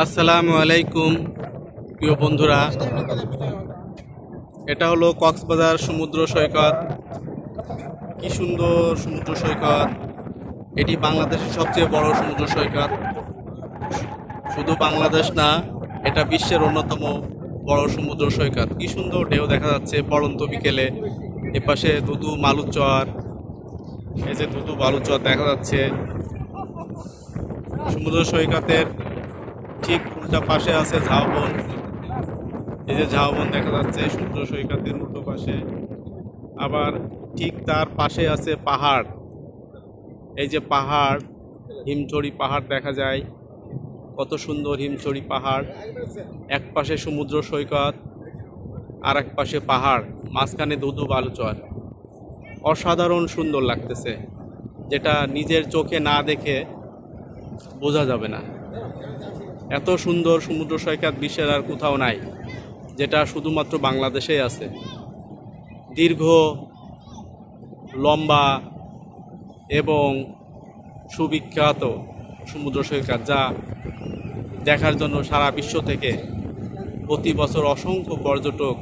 আসসালামু আলাইকুম, প্রিয় বন্ধুরা। এটা হলো কক্সবাজার সমুদ্র সৈকত। কি সুন্দর সমুদ্র সৈকত। এটি বাংলাদেশের সবচেয়ে বড় সমুদ্র সৈকত। শুধু বাংলাদেশ না, এটা বিশ্বের অন্যতম বড় সমুদ্র সৈকত। কি সুন্দর ঢেউ দেখা যাচ্ছে পড়ন্ত বিকেলে। এপাশে দুদু মালুচর। এই যে দুদু বালুচর দেখা যাচ্ছে। সমুদ্র সৈকতের ঠিক উল্টা পাশে আছে ঝাউবন। এই যে ঝাউবন দেখা যাচ্ছে, সমুদ্র সৈকতের উল্টো পাশে। আবার ঠিক তার পাশে আছে পাহাড়। এই যে পাহাড়, হিমছড়ি পাহাড় দেখা যায়। কত সুন্দর হিমছড়ি পাহাড়। এক পাশে সমুদ্র সৈকত, আর এক পাশে পাহাড়। মাঝখানে দুদু বালুচর। অসাধারণ সুন্দর লাগতেছে। যেটা নিজের চোখে না দেখে বোঝা যাবে না। এত সুন্দর সমুদ্র সৈকত বিশ্বের আর কোথাও নাই, যেটা শুধুমাত্র বাংলাদেশেই আছে। দীর্ঘ, লম্বা এবং সুবিখ্যাত সমুদ্র সৈকত যা দেখার জন্য সারা বিশ্ব থেকে প্রতি বছর অসংখ্য পর্যটক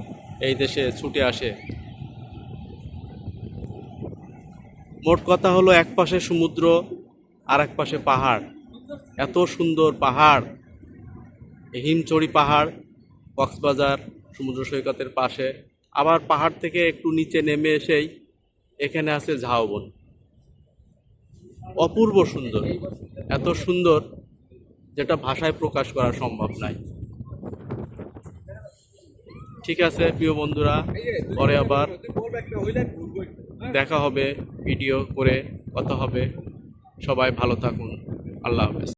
এই দেশে ছুটে আসে। মোট কথা হলো এক পাশে সমুদ্র আর এক পাশে পাহাড়। এত সুন্দর পাহাড় হিমচড়ি পাহাড়, কক্সবাজার, সমুদ্র সৈকতের পাশে। আবার পাহাড় থেকে একটু নিচে নেমে এসেই এখানে আছে ঝাউবন। অপূর্ব সুন্দর। এত সুন্দর যেটা ভাষায় প্রকাশ করা সম্ভব নয় ঠিক আছে, প্রিয় বন্ধুরা, পরে আবার দেখা হবে, ভিডিও করে কথা হবে। সবাই ভালো থাকুন। আল্লাহ হাফেজ।